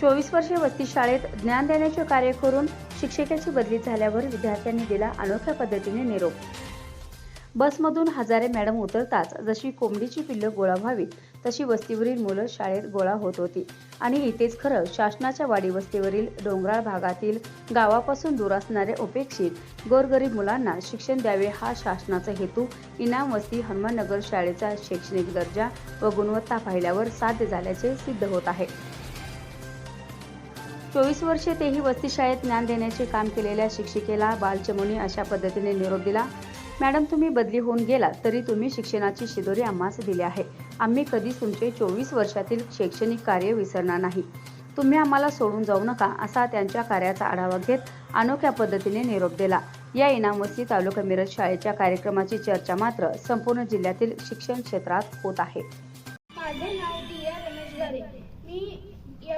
चोवीस वर्षे वस्ती शाळेत ज्ञान देण्याचे कार्य करून शिक्षकाची बदली झाल्यावर विद्यार्थ्यांनी दिला अनोख्या पद्धतीने निरोप. बसमधून हजारे मॅडम उतरताच जशी कोंबडीची पिल्लं गोळा व्हावीत तशी वस्तीवरील मुलं शाळेत गोळा होत होती. आणि इथेच खरं शासनाच्या वाडी वस्तीवरील डोंगराळ भागातील गावापासून दूर असणारे उपेक्षित गोरगरीब मुलांना शिक्षण द्यावे हा शासनाचा हेतू इनाम वस्ती हनुमाननगर शाळेचा शैक्षणिक दर्जा व गुणवत्ता पाहिल्यावर साध्य झाल्याचे सिद्ध होत आहे. चोवीस वर्षे तेही वस्तीशाळेत ज्ञान देण्याचे काम केलेल्या शिक्षिकेला बालचमुनी अशा पद्धतीने निरोप दिला. मॅडम तुम्ही बदली होऊन गेलात तरी तुम्ही शिक्षणाची शिदोरी आम्हास दिली आहे. आम्ही कधीच तुमचे चोवीस वर्षातील शैक्षणिक कार्य विसरणार नाही. तुम्ही आम्हाला सोडून जाऊ नका असा त्यांच्या कार्याचा आढावा घेत अनोख्या पद्धतीने निरोप दिला. या इनामवस्ती तालुका मिरज शाळेच्या कार्यक्रमाची चर्चा मात्र संपूर्ण जिल्ह्यातील शिक्षण क्षेत्रात होत आहे.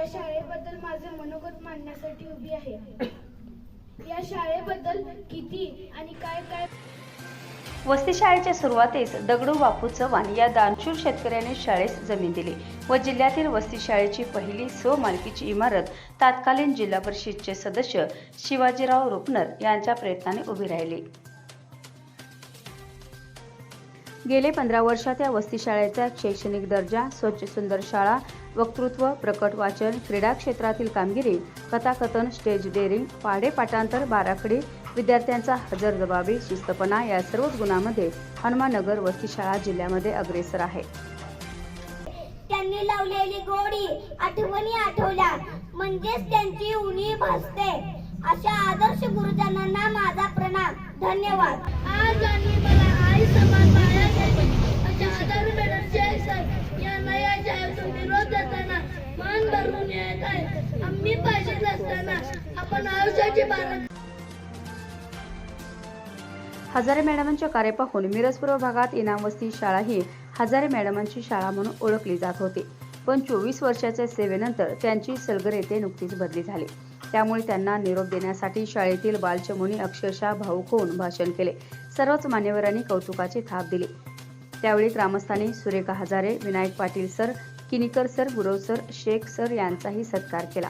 या शाळेबद्दल माझे मनोगत मांडण्यासाठी उभी आहे. या शाळेबद्दल किती आणि काय काय वस्ती शाळेच्या सुरुवातीस दगडू बापू चव्हाण या दानशूर शेतकऱ्याने शाळेस जमीन दिली व जिल्ह्यातील वस्ती शाळेची पहिली स्वमालकीची इमारत तत्कालीन जिल्हा परिषदचे सदस्य शिवाजीराव रुपनर यांच्या प्रयत्नाने उभी राहिली. गेले पंधरा वर्षात या वस्ती शाळेचा शैक्षणिक दर्जा स्वच्छ सुंदर शाळा वक्तृत्व प्रकट वाचन क्रीडा क्षेत्रातील कामगिरी कथाकथन स्टेज डेअरिंग पाढे पाठांतर बाराखडी विद्यार्थ्यांचा हजरजबाबी शिस्तपणा या सर्वच गुणांमध्ये हनुमाननगर वस्ती शाळा जिल्ह्यामध्ये अग्रेसर आहे. त्यांनी लावलेली गोडी आठवणी आठवल्या. म्हणजेच त्यांची उणी भासते. अशा आदर्श गुरुजनांना माझा प्रणाम. धन्यवाद. आज आणि मला आई समान माया देते अशा आदर मॅडमचे सर यांना या शाळेतून निरोप देताना मन भरून येत आहे आम्ही पाहिजे असताना आपण आयुष्याची हजारे मॅडमांच्या कार्य पाहून मिरजपूर्व भागात इनामवस्ती शाळा ही हजारे मॅडमांची शाळा म्हणून ओळखली जात होती. पण चोवीस वर्षाच्या सेवेनंतर त्यांची सलगर येथे नुकतीच बदली झाली. त्यामुळे त्यांना निरोप देण्यासाठी शाळेतील बालचमुनी अक्षरशः भाऊक होऊन भाषण केले. सर्वच मान्यवरांनी कौतुकाची थाप दिली. त्यावेळी ग्रामस्थांनी Surekha Hazare Vinayak Patil sir Kinikar sir Gurav sir Shaikh sir यांचाही सत्कार केला.